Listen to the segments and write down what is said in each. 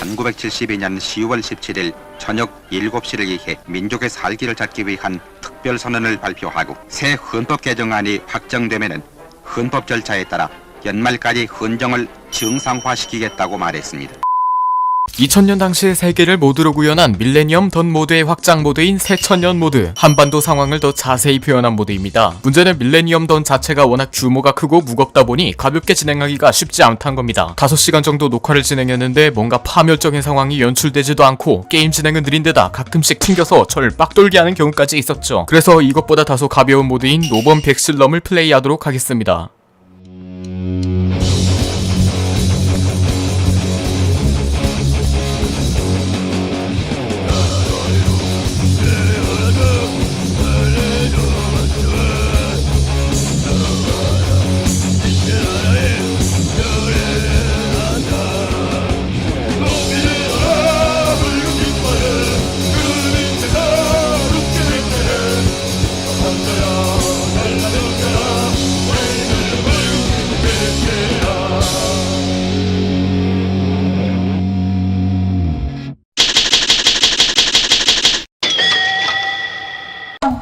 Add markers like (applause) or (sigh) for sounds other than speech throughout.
1972년 10월 17일 저녁 7시를 기해 민족의 살기를 찾기 위한 특별선언을 발표하고 새 헌법 개정안이 확정되면은 헌법 절차에 따라 연말까지 헌정을 정상화시키겠다고 말했습니다. 2000년 당시의 세계를 모두로 구현한 밀레니엄 던 모드의 확장 모드인 새천년 모드 한반도 상황을 더 자세히 표현한 모드입니다. 문제는 밀레니엄 던 자체가 워낙 규모가 크고 무겁다 보니 가볍게 진행하기가 쉽지 않다는 겁니다. 5시간 정도 녹화를 진행했는데 뭔가 파멸적인 상황이 연출되지도 않고 게임 진행은 느린 데다 가끔씩 튕겨서 저를 빡돌게 하는 경우까지 있었죠. 그래서 이것보다 다소 가벼운 모드인 노번 백슬럼을 플레이하도록 하겠습니다.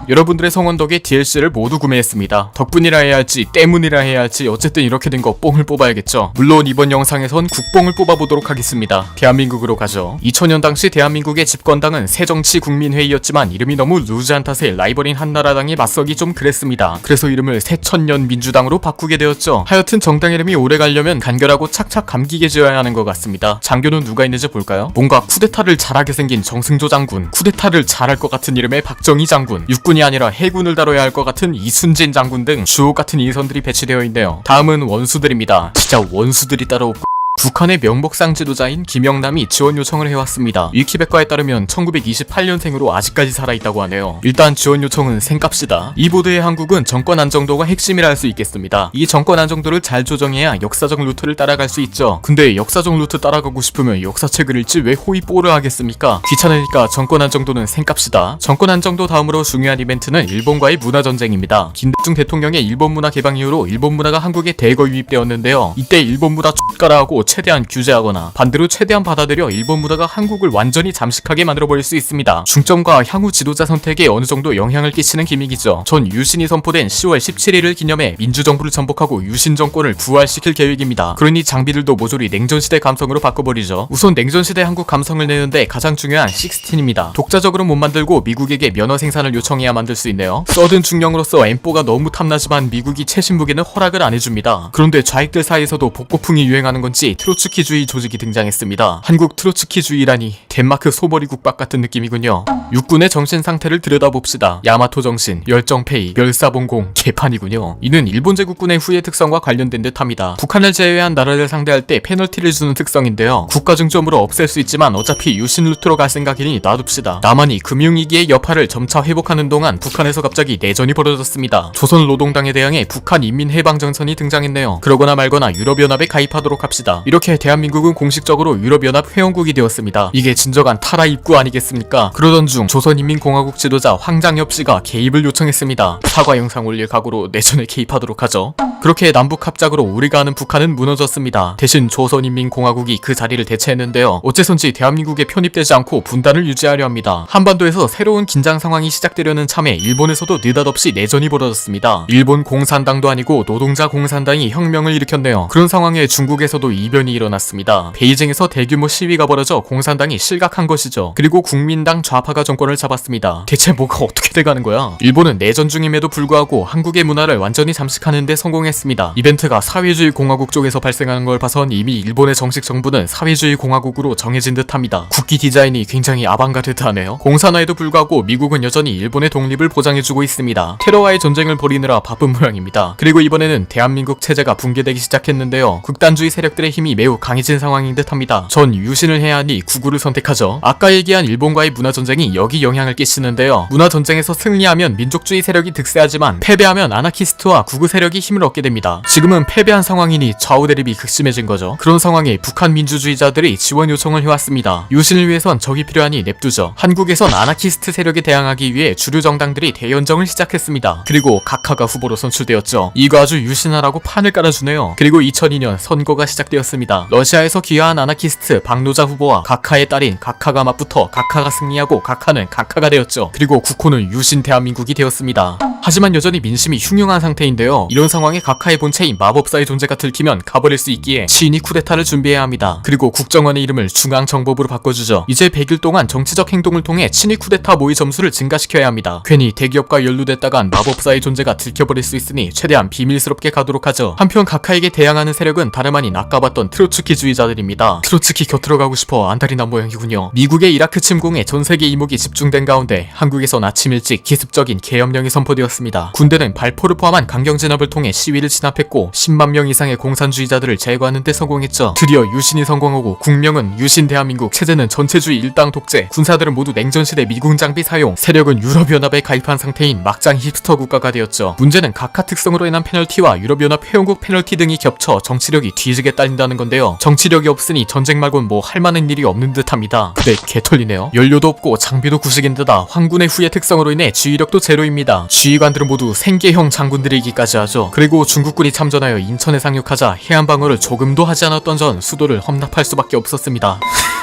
여러분들의 성원 덕에 DLC를 모두 구매했습니다. 덕분이라 해야 할지 때문이라 해야 할지 어쨌든 이렇게 된 거 뽕을 뽑아야겠죠. 물론 이번 영상에선 국뽕을 뽑아보도록 하겠습니다. 대한민국으로 가죠. 2000년 당시 대한민국의 집권당은 새정치 국민회의였지만 이름이 너무 루즈한 탓에 라이벌인 한나라당이 맞서기 좀 그랬습니다. 그래서 이름을 새천년 민주당으로 바꾸게 되었죠. 하여튼 정당 이름이 오래 가려면 간결하고 착착 감기게 지어야 하는 것 같습니다. 장교는 누가 있는지 볼까요? 뭔가 쿠데타를 잘하게 생긴 정승조 장군, 쿠데타를 잘할 것 같은 이름의 박정희 장군, 육군 이 아니라 해군을 다뤄야 할 것 같은 이순진 장군 등 주옥 같은 인선들이 배치되어 있네요. 다음은 원수들입니다. 진짜 원수들이 따로 북한의 명복상 지도자인 김영남이 지원 요청을 해왔습니다. 위키백과에 따르면 1928년생으로 아직까지 살아있다고 하네요. 일단 지원 요청은 생값이다. 이 보드의 한국은 정권 안정도가 핵심이라 할 수 있겠습니다. 이 정권 안정도를 잘 조정해야 역사적 루트를 따라갈 수 있죠. 근데 역사적 루트 따라가고 싶으면 역사책을 읽지 왜 호의 뽀를 하겠습니까? 귀찮으니까 정권 안정도는 생값이다. 정권 안정도 다음으로 중요한 이벤트는 일본과의 문화 전쟁입니다. 김대중 대통령의 일본 문화 개방 이후로 일본 문화가 한국에 대거 유입되었는데요. 이때 일본 문화 X가라 하고 최대한 규제하거나 반대로 최대한 받아들여 일본 문화가 한국을 완전히 잠식하게 만들어버릴 수 있습니다. 중점과 향후 지도자 선택에 어느 정도 영향을 끼치는 기믹이죠. 전 유신이 선포된 10월 17일을 기념해 민주정부를 전복하고 유신 정권을 부활시킬 계획입니다. 그러니 장비들도 모조리 냉전시대 감성으로 바꿔버리죠. 우선 냉전시대 한국 감성을 내는데 가장 중요한 16입니다. 독자적으로 못 만들고 미국에게 면허 생산을 요청해야 만들 수 있네요. 써든 중령으로서 엠뽀가 너무 탐나지만 미국이 최신 무기는 허락을 안 해줍니다. 그런데 좌익들 사이에서도 복고풍이 유행하는 건지 트로츠키주의 조직이 등장했습니다. 한국 트로츠키주의라니 덴마크 소머리 국밥 같은 느낌이군요. 육군의 정신 상태를 들여다봅시다. 야마토 정신, 열정페이, 멸사봉공, 개판이군요. 이는 일본 제국군의 후예 특성과 관련된 듯합니다. 북한을 제외한 나라를 상대할 때 페널티를 주는 특성인데요. 국가 중점으로 없앨 수 있지만 어차피 유신 루트로 갈 생각이니 놔둡시다. 나만이 금융위기의 여파를 점차 회복하는 동안 북한에서 갑자기 내전이 벌어졌습니다. 조선 노동당에 대항해 북한 인민해방정선이 등장했네요. 그러거나 말거나 유럽연합에 가입하도록 합시다. 이렇게 대한민국은 공식적으로 유럽연합 회원국이 되었습니다. 이게 진정한 타라 입구 아니겠습니까? 그러던 중 조선인민공화국 지도자 황장엽 씨가 개입을 요청했습니다. 사과 영상 올릴 각오로 내전에 개입하도록 하죠. 그렇게 남북 합작으로 우리가 아는 북한은 무너졌습니다. 대신 조선인민공화국이 그 자리를 대체했는데요. 어째선지 대한민국에 편입되지 않고 분단을 유지하려 합니다. 한반도에서 새로운 긴장 상황이 시작되려는 참에 일본에서도 느닷없이 내전이 벌어졌습니다. 일본 공산당도 아니고 노동자 공산당이 혁명을 일으켰네요. 그런 상황에 중국에서도 이 변이 일어났습니다. 베이징에서 대규모 시위가 벌어져 공산당이 실각한 것이죠. 그리고 국민당 좌파가 정권을 잡았습니다. 대체 뭐가 (laughs) 어떻게 돼가는 거야? 일본은 내전 중임에도 불구하고 한국의 문화를 완전히 잠식하는데 성공했습니다. 이벤트가 사회주의 공화국 쪽에서 발생하는 걸 봐선 이미 일본의 정식 정부는 사회주의 공화국으로 정해진 듯합니다. 국기 디자인이 굉장히 아방가르드하네요. 공산화에도 불구하고 미국은 여전히 일본의 독립을 보장해주고 있습니다. 테러와의 전쟁을 벌이느라 바쁜 모양입니다. 그리고 이번에는 대한민국 체제가 붕괴되기 시작했는데요. 극단주의 세력들의 힘이 매우 강해진 상황인 듯합니다. 전 유신을 해야 하니 구구를 선택하죠. 아까 얘기한 일본과의 문화 전쟁이 여기 영향을 끼치는데요. 문화 전쟁에서 승리하면 민족주의 세력이 득세하지만 패배하면 아나키스트와 구구 세력이 힘을 얻게 됩니다. 지금은 패배한 상황이니 좌우 대립이 극심해진 거죠. 그런 상황에 북한 민주주의자들이 지원 요청을 해왔습니다. 유신을 위해선 적이 필요하니 냅두죠. 한국에선 아나키스트 세력에 대항하기 위해 주류 정당들이 대연정을 시작했습니다. 그리고 각하가 후보로 선출되었죠. 이거 아주 유신하라고 판을 깔아주네요. 그리고 2002년 선거가 시작되었습니다. 되었습니다. 러시아에서 귀화한 아나키스트 박노자 후보와 각하의 딸인 각하가 맞붙어 각하가 승리하고 각하는 각하가 되었죠. 그리고 국호는 유신 대한민국이 되었습니다. 하지만 여전히 민심이 흉흉한 상태인데요. 이런 상황에 각하의 본체인 마법사의 존재가 들키면 가버릴 수 있기에 시인이 쿠데타를 준비해야 합니다. 그리고 국정원의 이름을 중앙정보부로 바꿔주죠. 이제 100일 동안 정치적 행동을 통해 친위 쿠데타 모의 점수를 증가시켜야 합니다. 괜히 대기업과 연루됐다간 마법사의 존재가 들켜버릴 수 있으니 최대한 비밀스럽게 가도록 하죠. 한편 각하에게 대항하는 세력은 다름 아닌 아까 봤던 트로츠키주의자들입니다. 트로츠키 곁으로 가고 싶어 안달이 난 모양이군요. 미국의 이라크 침공에 전 세계 이목이 집중된 가운데 한국에선 아침 일찍 기습적인 계엄령이 선포되었습니다. 군대는 발포를 포함한 강경 진압을 통해 시위를 진압했고 10만 명 이상의 공산주의자들을 제거하는 데 성공했죠. 드디어 유신이 성공하고 국명은 유신 대한민국, 체제는 전체주의 일당 독재, 군사들은 모두 냉전시대 미군 장비 사용, 세력은 유럽연합에 가입한 상태인 막장 힙스터 국가가 되었죠. 문제는 각하 특성으로 인한 페널티와 유럽연합 회원국 페널티 등이 겹쳐 정치력이 뒤지게 딸린 다는 건데요. 정치력이 없으니 전쟁 말곤 뭐 할 만한 일이 없는 듯합니다. 근데 개털리네요. 연료도 없고 장비도 구식인데다 황군의 후예 특성으로 인해 지휘력도 제로입니다. 지휘관들은 모두 생계형 장군들이기까지 하죠. 그리고 중국군이 참전하여 인천에 상륙하자 해안 방어를 조금도 하지 않았던 전 수도를 험납할 수밖에 없었습니다. (laughs)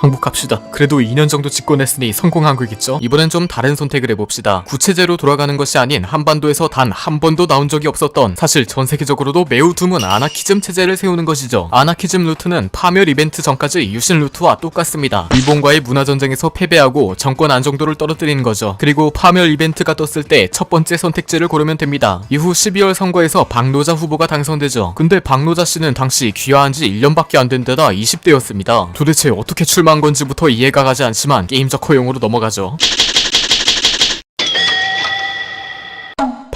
항복합시다. 그래도 2년 정도 집권했으니 성공한 거겠죠? 이번엔 좀 다른 선택을 해봅시다. 구체제로 돌아가는 것이 아닌 한반도에서 단 한 번도 나온 적이 없었던 사실 전 세계적으로도 매우 드문 아나키즘 체제를 세우는 것이죠. 아나키즘 루트는 파멸 이벤트 전까지 유신 루트와 똑같습니다. 일본과의 문화전쟁에서 패배하고 정권 안정도를 떨어뜨리는 거죠. 그리고 파멸 이벤트가 떴을 때 첫 번째 선택지를 고르면 됩니다. 이후 12월 선거에서 박노자 후보가 당선되죠. 근데 박노자 씨는 당시 귀화한 지 1년밖에 안 된 데다 20대였습니다. 도대체 어떻게 출마 한 건지부터 이해가 가지 않지만 게임적 허용으로 넘어가죠.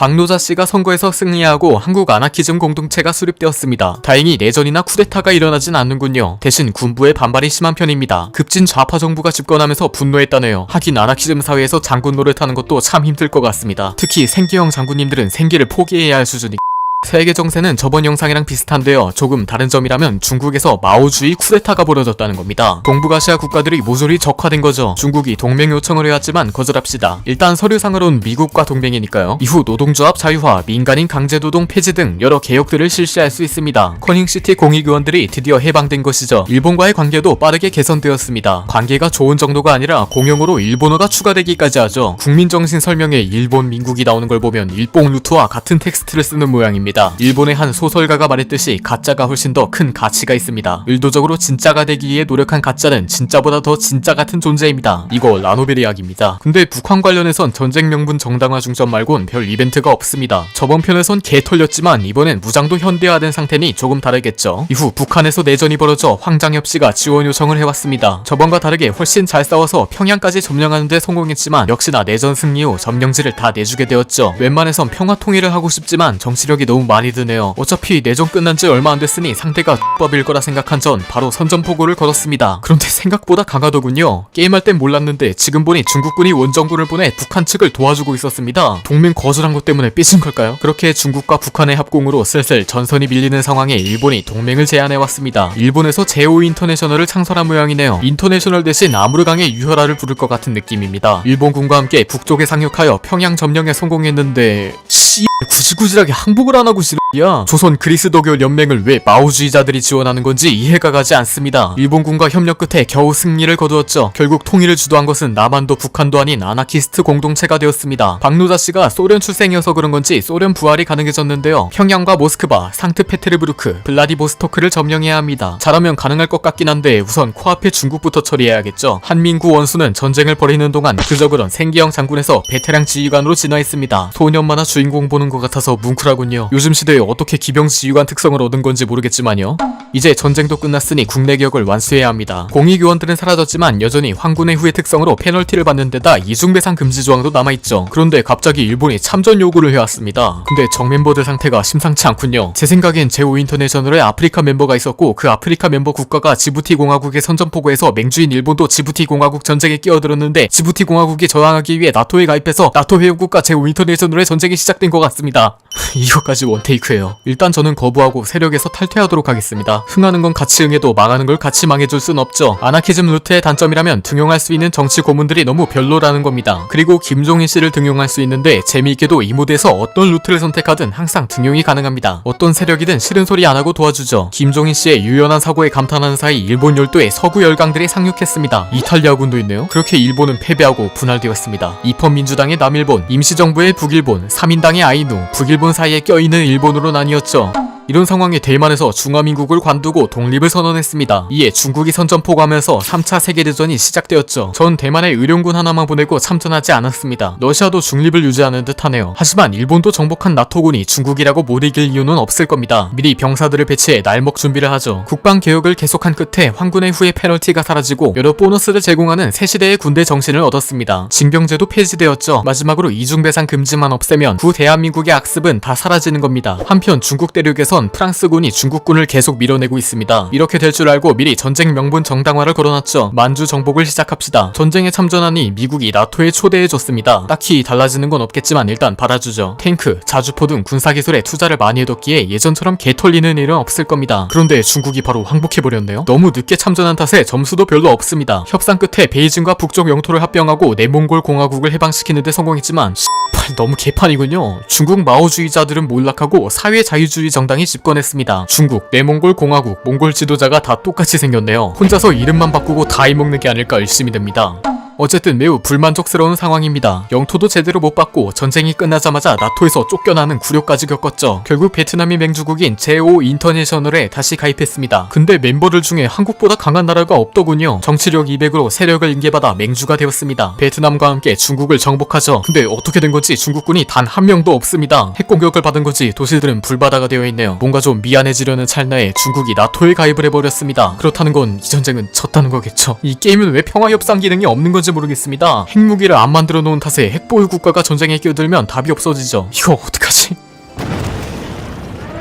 박노자 씨가 선거에서 승리하고 한국 아나키즘 공동체가 수립되었습니다. 다행히 내전이나 쿠데타가 일어나진 않는군요. 대신 군부의 반발이 심한 편입니다. 급진 좌파 정부가 집권하면서 분노했다네요. 하긴 아나키즘 사회에서 장군 노릇하는 것도 참 힘들 것 같습니다. 특히 생계형 장군님들은 생계를 포기해야 할 수준이 세계 정세는 저번 영상이랑 비슷한데요. 조금 다른 점이라면 중국에서 마오주의 쿠데타가 벌어졌다는 겁니다. 동북아시아 국가들이 모조리 적화된 거죠. 중국이 동맹 요청을 해왔지만 거절합시다. 일단 서류상으론 미국과 동맹이니까요. 이후 노동조합 자유화, 민간인 강제노동 폐지 등 여러 개혁들을 실시할 수 있습니다. 커닝시티 공익의원들이 드디어 해방된 것이죠. 일본과의 관계도 빠르게 개선되었습니다. 관계가 좋은 정도가 아니라 공용으로 일본어가 추가되기까지 하죠. 국민정신 설명에 일본 민국이 나오는 걸 보면 일봉 루트와 같은 텍스트를 쓰는 모양입니다. 일본의 한 소설가가 말했듯이 가짜가 훨씬 더 큰 가치가 있습니다. 의도적으로 진짜가 되기 위해 노력한 가짜는 진짜보다 더 진짜 같은 존재입니다. 이거 라노벨 이야기입니다. 근데 북한 관련해선 전쟁 명분 정당화 중점 말곤 별 이벤트가 없습니다. 저번 편에선 개 털렸지만 이번엔 무장도 현대화된 상태니 조금 다르겠죠. 이후 북한에서 내전이 벌어져 황장엽 씨가 지원 요청을 해왔습니다. 저번과 다르게 훨씬 잘 싸워서 평양까지 점령하는데 성공했지만 역시나 내전 승리 후 점령지를 다 내주게 되었죠. 웬만해선 평화 통일을 하고 싶지만 정치력이 너무 많이 드네요. 어차피 내전 끝난 지 얼마 안 됐으니 상대가 X법일 거라 생각한 전 바로 선전포고를 걸었습니다. 그런데 생각보다 강하더군요. 게임할 땐 몰랐는데 지금 보니 중국군이 원정군을 보내 북한 측을 도와주고 있었습니다. 동맹 거절한 것 때문에 삐진 걸까요? 그렇게 중국과 북한의 합공으로 슬슬 전선이 밀리는 상황에 일본이 동맹을 제안해왔습니다. 일본에서 제오 인터내셔널을 창설한 모양이네요. 인터내셔널 대신 아무르강의 유혈아를 부를 것 같은 느낌입니다. 일본군과 함께 북쪽에 상륙하여 평양 점령에 성공했는데 씨 구질구질하게 항복을 안 하고 씨 야 조선 그리스도교 연맹을 왜 마오주의자들이 지원하는 건지 이해가 가지 않습니다. 일본군과 협력 끝에 겨우 승리를 거두었죠. 결국 통일을 주도한 것은 남한도 북한도 아닌 아나키스트 공동체가 되었습니다. 박노자 씨가 소련 출생이어서 그런 건지 소련 부활이 가능해졌는데요. 평양과 모스크바, 상트페테르부르크, 블라디보스토크를 점령해야 합니다. 잘하면 가능할 것 같긴 한데 우선 코앞에 중국부터 처리해야겠죠. 한민구 원수는 전쟁을 벌이는 동안 그저 그런 생기형 장군에서 베테랑 지휘관으로 진화했습니다. 소년 만화 주인공 보는 것 같아서 뭉클하군요. 요즘 시대에 어떻게 기병 지휘관 특성을 얻은 건지 모르겠지만요. 이제 전쟁도 끝났으니 국내 개혁을 완수해야 합니다. 공익요원들은 사라졌지만 여전히 황군의 후예 특성으로 페널티를 받는 데다 이중배상 금지 조항도 남아있죠. 그런데 갑자기 일본이 참전 요구를 해왔습니다. 근데 정 멤버들 상태가 심상치 않군요. 제 생각엔 제오 인터내셔널에 아프리카 멤버가 있었고 그 아프리카 멤버 국가가 지부티 공화국의 선전포고에서 맹주인 일본도 지부티 공화국 전쟁에 끼어들었는데 지부티 공화국이 저항하기 위해 나토에 가입해서 나토 회원국과 제오 인터내셔널의 전쟁이 시작된 것 같습니다. (laughs) 이거까지 원테이크 야? 테크예요. 일단 저는 거부하고 세력에서 탈퇴하도록 하겠습니다. 흥하는 건 같이 흥해도 망하는 걸 같이 망해줄 순 없죠. 아나키즘 루트의 단점이라면 등용할 수 있는 정치 고문들이 너무 별로라는 겁니다. 그리고 김종인 씨를 등용할 수 있는데 재미있게도 이 모드에서 어떤 루트를 선택하든 항상 등용이 가능합니다. 어떤 세력이든 싫은 소리 안 하고 도와주죠. 김종인 씨의 유연한 사고에 감탄하는 사이 일본 열도에 서구 열강들이 상륙했습니다. 이탈리아군도 있네요. 그렇게 일본은 패배하고 분할되었습니다. 이펀 민주당의 남일본, 임시정부의 북일본, 3인당의 아이누, 북일본 사이에 껴있는 일본으로 나뉘었죠. 이런 상황에 대만에서 중화민국을 관두고 독립을 선언했습니다. 이에 중국이 선전포고하면서 3차 세계대전이 시작되었죠. 전 대만에 의룡군 하나만 보내고 참전하지 않았습니다. 러시아도 중립을 유지하는 듯하네요. 하지만 일본도 정복한 나토군이 중국이라고 못 이길 이유는 없을 겁니다. 미리 병사들을 배치해 날먹 준비를 하죠. 국방 개혁을 계속한 끝에 황군의 후에 페널티가 사라지고 여러 보너스를 제공하는 새 시대의 군대 정신을 얻었습니다. 징병제도 폐지되었죠. 마지막으로 이중배상 금지만 없애면 구 대한민국의 악습은 다 사라지는 겁니다. 한편 중국 대륙에선 프랑스군이 중국군을 계속 밀어내고 있습니다. 이렇게 될 줄 알고 미리 전쟁 명분 정당화를 걸어놨죠. 만주 정복을 시작합시다. 전쟁에 참전하니 미국이 나토에 초대해줬습니다. 딱히 달라지는 건 없겠지만 일단 받아주죠. 탱크, 자주포 등 군사기술에 투자를 많이 해뒀기에 예전처럼 개 털리는 일은 없을 겁니다. 그런데 중국이 바로 항복해버렸네요. 너무 늦게 참전한 탓에 점수도 별로 없습니다. 협상 끝에 베이징과 북쪽 영토를 합병하고 내몽골 공화국을 해방시키는 데 성공했지만 씨발 너무 개판이군요. 중국 마오주의자들은 몰락하고 사회 자유주의 정당이 집권했습니다. 중국, 내몽골 공화국, 몽골 지도자가 다 똑같이 생겼네요. 혼자서 이름만 바꾸고 다 해먹는 게 아닐까 의심이 됩니다. 어쨌든 매우 불만족스러운 상황입니다. 영토도 제대로 못 받고 전쟁이 끝나자마자 나토에서 쫓겨나는 굴욕까지 겪었죠. 결국 베트남이 맹주국인 제5 인터내셔널에 다시 가입했습니다. 근데 멤버들 중에 한국보다 강한 나라가 없더군요. 정치력 200으로 세력을 인계받아 맹주가 되었습니다. 베트남과 함께 중국을 정복하죠. 근데 어떻게 된 건지 중국군이 단 한 명도 없습니다. 핵 공격을 받은 건지 도시들은 불바다가 되어 있네요. 뭔가 좀 미안해지려는 찰나에 중국이 나토에 가입을 해버렸습니다. 그렇다는 건 이 전쟁은 졌다는 거겠죠. 이 게임은 왜 평화협상 기능이 없는 건지 모르겠습니다. 핵무기를 안 만들어 놓은 탓에 핵보유 국가가 전쟁에 끼어들면 답이 없어지죠. 이거 어떡하지?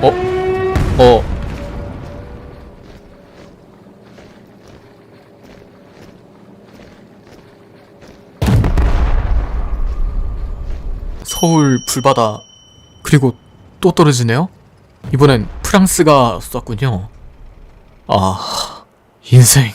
어? 어? 서울 불바다 그리고 또 떨어지네요? 이번엔 프랑스가 쐈군요. 아 인생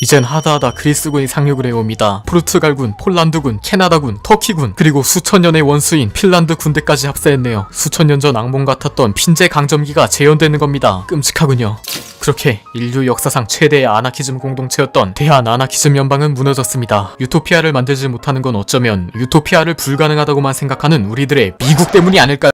이젠 하다하다 그리스군이 상륙을 해옵니다. 포르투갈군, 폴란드군, 캐나다군, 터키군, 그리고 수천 년의 원수인 핀란드 군대까지 합세했네요. 수천 년 전 악몽 같았던 핀제 강점기가 재현되는 겁니다. 끔찍하군요. 그렇게 인류 역사상 최대의 아나키즘 공동체였던 대한 아나키즘 연방은 무너졌습니다. 유토피아를 만들지 못하는 건 어쩌면 유토피아를 불가능하다고만 생각하는 우리들의 미국 때문이 아닐까요?